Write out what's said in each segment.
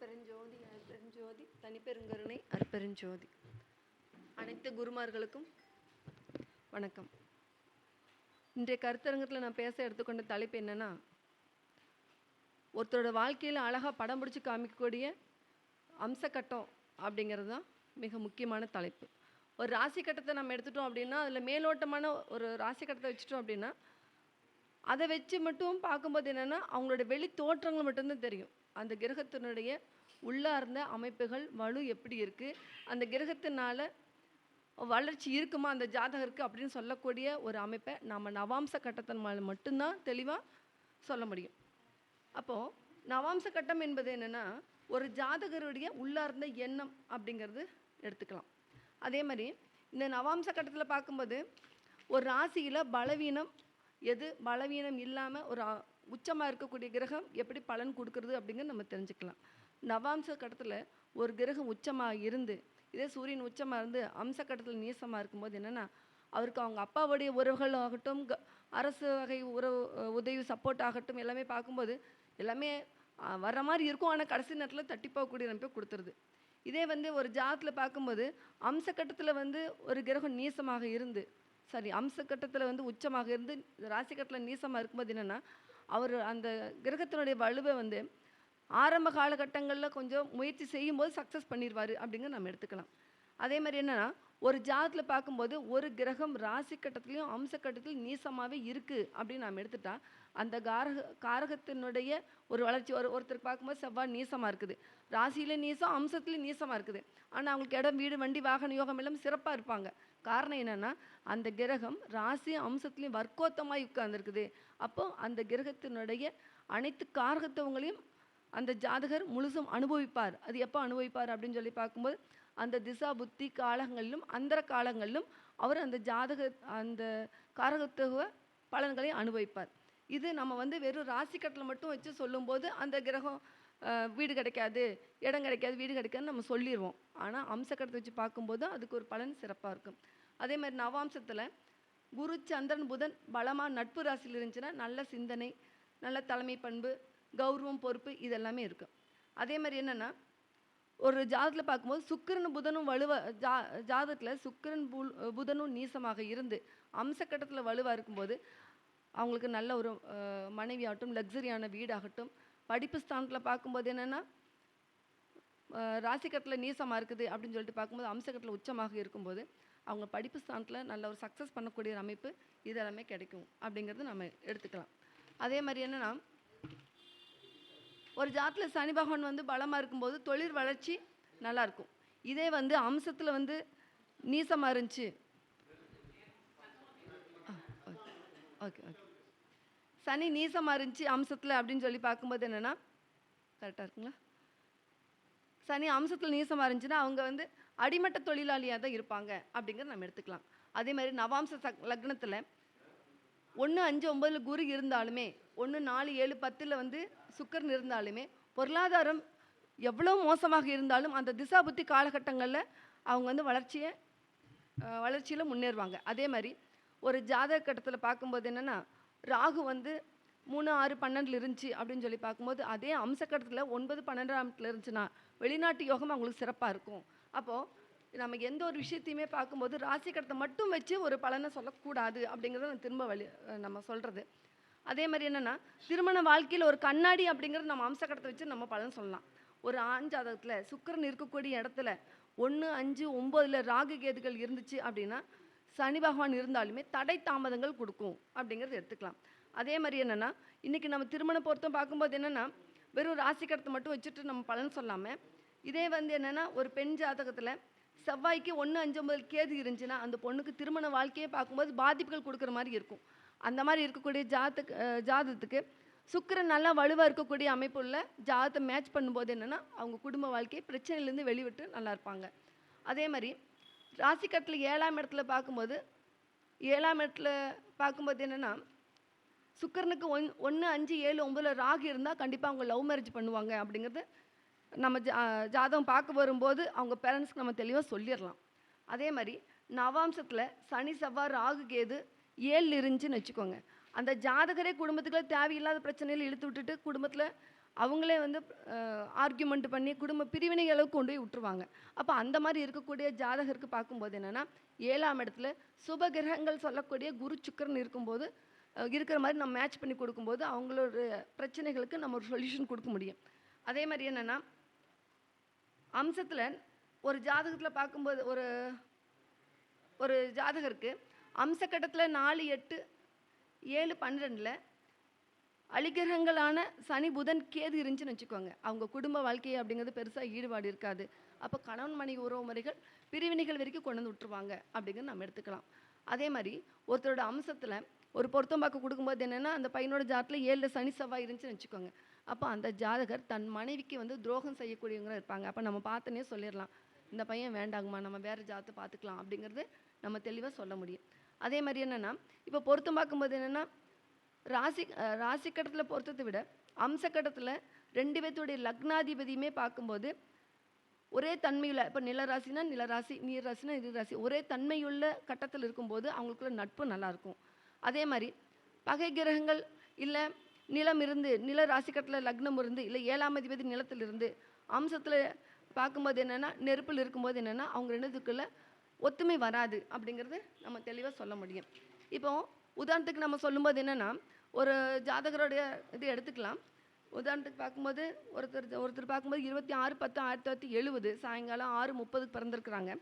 அற்பெருஞ்சோதி அற்பெருஞ்சோதி தனிப்பெருங்கருணை அற்பெருஞ்சோதி. அனைத்து குருமார்களுக்கும் வணக்கம். இன்றைய கருத்தரங்கத்தில் நான் பேச எடுத்துக்கொண்ட தலைப்பு என்னன்னா ஒருத்தரோட வாழ்க்கையில் அழகாக படம் பிடிச்சி காமிக்கக்கூடிய அம்சக்கட்டம் அப்படிங்கிறது தான் மிக முக்கியமான தலைப்பு. ஒரு ராசி கட்டத்தை நம்ம எடுத்துட்டோம் அப்படின்னா அதில் மேலோட்டமான ஒரு ராசி கட்டத்தை வச்சுட்டோம் அப்படின்னா அதை வச்சு மட்டும் பார்க்கும்போது என்னென்னா அவங்களோட வெளி தோற்றங்கள் மட்டும்தான் தெரியும். அந்த கிரகத்தினுடைய உள்ளார்ந்த அமைப்புகள் வலு எப்படி இருக்குது அந்த கிரகத்தினால வளர்ச்சி இருக்குமா அந்த ஜாதகருக்கு அப்படின்னு சொல்லக்கூடிய ஒரு அமைப்பை நம்ம நவாம்ச கட்டத்தின் மேலே மட்டும்தான் தெளிவாக சொல்ல முடியும். அப்போது நவாம்ச கட்டம் என்பது என்னென்னா ஒரு ஜாதகருடைய உள்ளார்ந்த எண்ணம் அப்படிங்கிறது எடுத்துக்கலாம். அதே மாதிரி இந்த நவாம்ச கட்டத்தில் பார்க்கும்போது ஒரு ராசியில் பலவீனம் எது பலவீனம் இல்லாமல் ஒரு உச்சமாக இருக்கக்கூடிய கிரகம் எப்படி பலன் கொடுக்குறது அப்படிங்கிறது நம்ம தெரிஞ்சுக்கலாம். நவாம்ச கட்டத்தில் ஒரு கிரகம் உச்சமாக இருந்து இதே சூரியன் உச்சமாக இருந்து அம்ச கட்டத்தில் நீசமாக இருக்கும்போது என்னென்னா அவருக்கு அவங்க அப்பாவுடைய உறவுகள் ஆகட்டும் க- அரசு வகை உறவு உதவி சப்போர்ட் ஆகட்டும் எல்லாமே பார்க்கும்போது எல்லாமே வர வர்ற மாதிரி இருக்கும். ஆனால் கடைசி நேரத்தில் தட்டி போகக்கூடிய அமைப்பை கொடுத்துருது. இதே வந்து ஒரு ஜாதத்தில் பார்க்கும்போது அம்ச கட்டத்தில் வந்து ஒரு கிரகம் நீசமாக இருந்து சாரி அம்ச கட்டத்தில் வந்து உச்சமாக இருந்து ராசி கட்டத்தில் நீசமாக இருக்கும்போது என்னென்னா அவர் அந்த கிரகத்தினுடைய வலுவை வந்து ஆரம்ப காலகட்டங்களில் கொஞ்சம் முயற்சி செய்யும்போது சக்ஸஸ் பண்ணிடுவார் அப்படிங்க நம்ம எடுத்துக்கலாம். அதே மாதிரி என்னென்னா ஒரு ஜாதத்தில் பார்க்கும்போது ஒரு கிரகம் ராசி கட்டத்துலேயும் அம்ச கட்டத்திலும் நீசமாகவே இருக்குது அப்படின்னு நாம் எடுத்துட்டா அந்த காரக காரகத்தினுடைய ஒரு வளர்ச்சி ஒரு ஒருத்தருக்கு பார்க்கும்போது செவ்வாய் நீசமாக இருக்குது. ராசியில நீசம் அம்சத்துலேயும் நீசமாக இருக்குது. ஆனால் அவங்களுக்கு இடம் வீடு வண்டி வாகன யோகம் எல்லாம் சிறப்பாக இருப்பாங்க. காரணம் என்னென்னா அந்த கிரகம் ராசி அம்சத்துலேயும் வர்க்கோத்தமாக உட்கார்ந்துருக்குது. அப்போ அந்த கிரகத்தினுடைய அனைத்து காரகத்துவங்களையும் அந்த ஜாதகர் முழுசும் அனுபவிப்பார். அது எப்போ அனுபவிப்பார் அப்படின்னு சொல்லி பார்க்கும்போது அந்த திசா புத்தி காலங்களிலும் அந்தர காலங்களிலும் அவர் அந்த ஜாதக அந்த காரகத்துவ பலன்களை அனுபவிப்பார். இது நம்ம வந்து வெறும் ராசி கட்டில் மட்டும் வச்சு சொல்லும்போது அந்த கிரகம் வீடு கிடைக்காது இடம் கிடைக்காது வீடு கிடைக்காதுன்னு நம்ம சொல்லிடுவோம் ஆனால் அம்சக்கட்டத்தை வச்சு பார்க்கும்போது அதுக்கு ஒரு பலன் சிறப்பாக இருக்கும். அதே மாதிரி நவாம்சத்தில் குரு சந்திரன் புதன் பலமாக நட்பு ராசியில் இருந்துச்சுன்னா நல்ல சிந்தனை நல்ல தலைமை பண்பு கௌரவம் பொறுப்பு இதெல்லாமே இருக்கும். அதே மாதிரி என்னென்னா ஒரு ஜாதத்தில் பார்க்கும்போது சுக்கிரன் புதனும் வலுவ ஜா ஜாதத்தில் சுக்கிரன் புல் புதனும் நீசமாக இருந்து அம்சக்கட்டத்தில் வலுவாக இருக்கும்போது அவங்களுக்கு நல்ல ஒரு மனைவியாகட்டும் மனைவி ஆகட்டும் லக்ஸரியான வீடாகட்டும் படிப்பு ஸ்தானத்தில் பார்க்கும்போது என்னென்னா ராசிக்கட்டில் நீசமாக இருக்குது அப்படின்னு சொல்லிட்டு பார்க்கும்போது அம்சக்கட்டில் உச்சமாக இருக்கும்போது அவங்க படிப்பு ஸ்தானத்தில் நல்ல ஒரு சக்ஸஸ் பண்ணக்கூடிய ஒரு அமைப்பு இதெல்லாமே கிடைக்கும் அப்படிங்கிறது நம்ம எடுத்துக்கலாம். அதே மாதிரி என்னென்னா ஒரு ஜாத்தில் சனி பகவான் வந்து பலமாக இருக்கும்போது தொழில் வளர்ச்சி நல்லா இருக்கும். இதே வந்து அம்சத்தில் வந்து நீசமாக இருந்துச்சு. Okay okay. சனி நீசமாக இருந்துச்சு அம்சத்தில் அப்படின்னு சொல்லி பார்க்கும்போது என்னென்னா கரெக்டாக இருக்குங்களா? சனி அம்சத்தில் நீசமாக இருந்துச்சுன்னா அவங்க வந்து அடிமட்ட தொழிலாளியாக தான் இருப்பாங்க அப்படிங்கிறத நம்ம எடுத்துக்கலாம். அதே மாதிரி நவாம்ச சக் லக்னத்தில் ஒன்று அஞ்சு ஒம்பதில் குரு இருந்தாலுமே ஒன்று நாலு ஏழு பத்தில் வந்து சுக்கரன் இருந்தாலுமே பொருளாதாரம் எவ்வளோ மோசமாக இருந்தாலும் அந்த திசா புத்தி காலகட்டங்களில் அவங்க வந்து வளர்ச்சியை வளர்ச்சியில் முன்னேறுவாங்க. அதே மாதிரி ஒரு ஜாதக கட்டத்தில் பார்க்கும்போது என்னென்னா ராகு வந்து மூணு ஆறு பன்னெண்டில் இருந்துச்சு அப்படின்னு சொல்லி பார்க்கும்போது அதே அம்சக்கட்டத்தில் ஒன்பது பன்னெண்டாமத்தில் இருந்துச்சுன்னா வெளிநாட்டு யோகம் அவங்களுக்கு சிறப்பாக இருக்கும். அப்போது நம்ம எந்த ஒரு விஷயத்தையுமே பார்க்கும்போது ராசி கடத்தை மட்டும் வச்சு ஒரு பலனை சொல்லக்கூடாது அப்படிங்கிறத நான் திரும்ப வழி நம்ம சொல்கிறது அதே மாதிரி என்னென்னா திருமண வாழ்க்கையில் ஒரு கண்ணாடி அப்படிங்கிறது நம்ம அம்சக்கடத்தை வச்சு நம்ம பலன் சொல்லலாம். ஒரு ஆண் ஜாதகத்தில் சுக்கிரன் இருக்கக்கூடிய இடத்துல ஒன்று அஞ்சு ஒம்போதில் ராகு கேதுகள் இருந்துச்சு அப்படின்னா சனி பகவான் இருந்தாலுமே தடை தாமதங்கள் கொடுக்கும் அப்படிங்கிறது எடுத்துக்கலாம். அதே மாதிரி என்னென்னா இன்றைக்கி நம்ம திருமண பொருத்தம் பார்க்கும்போது என்னென்னா வெறும் ராசி கடத்தை மட்டும் வச்சுட்டு நம்ம பலன் சொல்லாமல் இதே வந்து என்னென்னா ஒரு பெண் ஜாதகத்தில் செவ்வாய்க்கு ஒன்று அஞ்சு ஒன்பது கேது இருந்துச்சுன்னா அந்த பொண்ணுக்கு திருமண வாழ்க்கையை பார்க்கும்போது பாதிப்புகள் கொடுக்குற மாதிரி இருக்கும். அந்த மாதிரி இருக்கக்கூடிய ஜாதக ஜாதகத்துக்கு சுக்கிரன் நல்லா வலுவாக இருக்கக்கூடிய அமைப்புள்ள ஜாதத்தை மேட்ச் பண்ணும்போது என்னென்னா அவங்க குடும்ப வாழ்க்கையை பிரச்சனையிலேருந்து வெளிவிட்டு நல்லா இருப்பாங்க. அதே மாதிரி ராசிக்கட்டில் ஏழாம் இடத்துல பார்க்கும்போது ஏழாம் இடத்துல பார்க்கும்போது என்னென்னா சுக்கரனுக்கு ஒன் ஒன்று அஞ்சு ஏழு ஒம்பதில் ராகு இருந்தால் கண்டிப்பாக அவங்க லவ் மேரேஜ் பண்ணுவாங்க அப்படிங்கிறது நம்ம ஜா ஜாதகம் பார்க்க வரும்போது அவங்க பேரண்ட்ஸ்க்கு நம்ம தெளிவாக சொல்லிடலாம். அதே மாதிரி நவாம்சத்தில் சனி செவ்வாய் ராகு கேது ஏழில் இருந்துச்சுன்னு வச்சுக்கோங்க. அந்த ஜாதகரே குடும்பத்துக்குள்ளே தேவையில்லாத பிரச்சனையில் இழுத்து விட்டுட்டு குடும்பத்தில் அவங்களே வந்து ஆர்கியூமெண்ட் பண்ணி குடும்ப பிரிவினை அளவுக்கு கொண்டு போய் விட்டுருவாங்க. அப்போ அந்த மாதிரி இருக்கக்கூடிய ஜாதகருக்கு பார்க்கும்போது என்னென்னா ஏழாம் இடத்துல சுப கிரகங்கள் சொல்லக்கூடிய குரு சுக்கிரன் இருக்கும்போது இருக்கிற மாதிரி நம்ம மேட்ச் பண்ணி கொடுக்கும்போது அவங்களோட பிரச்சனைகளுக்கு நம்ம ஒரு சொல்யூஷன் கொடுக்க முடியும். அதே மாதிரி என்னென்னா அம்சத்தில் ஒரு ஜாதகத்தில் பார்க்கும்போது ஒரு ஒரு ஜாதகருக்கு அம்சக்கட்டத்தில் நாலு எட்டு ஏழு பன்னிரெண்டில் அலிகிரகங்களான சனி புதன் கேது இருந்துச்சுன்னு வச்சுக்கோங்க. அவங்க குடும்ப வாழ்க்கை அப்படிங்கிறது பெருசாக ஈடுபாடு இருக்காது. அப்போ கணவன் மனைவி உறவு முறைகள் பிரிவினைகள் வரைக்கும் கொண்டு வந்து விட்டுருவாங்க அப்படிங்கிறது நம்ம எடுத்துக்கலாம். அதே மாதிரி ஒருத்தரோட அம்சத்தில் ஒரு பொருத்தம் பார்க்க கொடுக்கும்போது என்னென்னா அந்த பையனோட ஜாதத்தில் ஏழில் சனி செவ்வாய் இருந்துச்சுன்னு வச்சுக்கோங்க. அப்போ அந்த ஜாதகர் தன் மனைவிக்கு வந்து துரோகம் செய்யக்கூடியவங்க இருப்பாங்க. அப்போ நம்ம பார்த்தனே சொல்லிடலாம். இந்த பையன் வேண்டாங்கம்மா நம்ம வேறு ஜாதத்தை பார்த்துக்கலாம் அப்படிங்கிறது நம்ம தெளிவாக சொல்ல முடியும். அதே மாதிரி என்னென்னா இப்போ பொருத்தம் பார்க்கும்போது என்னென்னா ராசி ராசி கட்டத்தில் பொறுத்ததை விட அம்ச கட்டத்தில் ரெண்டு பேர்த்துடைய லக்னாதிபதியுமே பார்க்கும்போது ஒரே தன்மையுள்ள இப்போ நிலராசினா நிலராசி நீர் ராசினா நீர் ராசி ஒரே தன்மையுள்ள கட்டத்தில் இருக்கும்போது அவங்களுக்குள்ள நட்பு நல்லாயிருக்கும் அதே மாதிரி பகை கிரகங்கள் இல்லை நிலம் இருந்து நில ராசி கட்டத்தில் லக்னம் இருந்து இல்லை ஏழாம் அதிபதி நிலத்தில் இருந்து அம்சத்தில் பார்க்கும்போது என்னென்னா நெருப்பில் இருக்கும்போது என்னென்னா அவங்க ரெண்டுத்துக்குள்ள ஒத்துமை வராது அப்படிங்கிறது நம்ம தெளிவாக சொல்ல முடியும். இப்போ உதாரணத்துக்கு நம்ம சொல்லும்போது என்னென்னா ஒரு ஜாதகருடைய இது எடுத்துக்கலாம். உதாரணத்துக்கு பார்க்கும்போது ஒருத்தர் ஒருத்தர் பார்க்கும்போது இருபத்தி ஆறு பத்து ஆயிரத்தி தொள்ளாயிரத்தி எழுபது சாயங்காலம் ஆறு முப்பதுக்கு பிறந்திருக்கிறாங்க.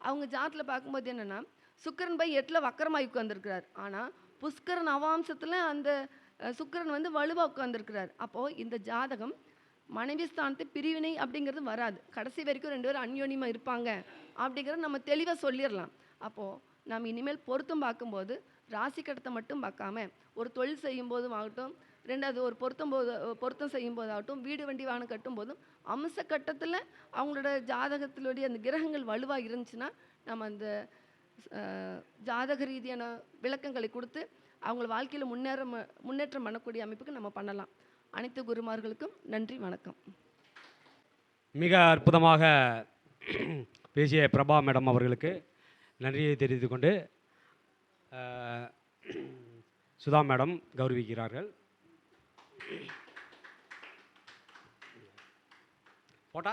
அவங்க ஜாதத்தில் பார்க்கும்போது என்னென்னா சுக்கிரன் பை எட்டில் வக்கரமாகி உட்காந்துருக்கிறார் ஆனால் புஷ்கரன் அவாம்சத்தில் அந்த சுக்கரன் சுக்கிரன் வந்து வலுவாக உட்காந்துருக்கிறார் அப்போது இந்த ஜாதகம் மனைவி ஸ்தானத்து பிரிவினை அப்படிங்கிறது வராது. கடைசி வரைக்கும் ரெண்டு பேரும் அந்யோன்யமாக இருப்பாங்க அப்படிங்கிறத நம்ம தெளிவாக சொல்லிடலாம் அப்போது நம்ம இனிமேல் பொருத்தம் பார்க்கும்போது ராசி கடத்தை மட்டும் பார்க்காம ஒரு தொழில் செய்யும்போதும் ஆகட்டும் ரெண்டாவது ஒரு பொருத்தம் போது பொருத்தம் செய்யும் போதாகட்டும் வீடு வண்டி வாகனம் கட்டும் போதும் அம்ச கட்டத்தில் அவங்களோட ஜாதகத்திலுடைய அந்த கிரகங்கள் வலுவாக இருந்துச்சுன்னா நம்ம அந்த ஜாதக ரீதியான விளக்கங்களை கொடுத்து அவங்கள வாழ்க்கையில் முன்னேற ம- முன்னேற்றம் பண்ணக்கூடிய அமைப்புக்கு நம்ம பண்ணலாம். அனைத்து குருமார்களுக்கும் நன்றி வணக்கம். மிக அற்புதமாக பேசிய பிரபா மேடம் அவர்களுக்கு நன்றியை தெரிவித்துக் கொண்டு சுதா மேடம் கௌரவிக்கிறார்கள். போட்டா?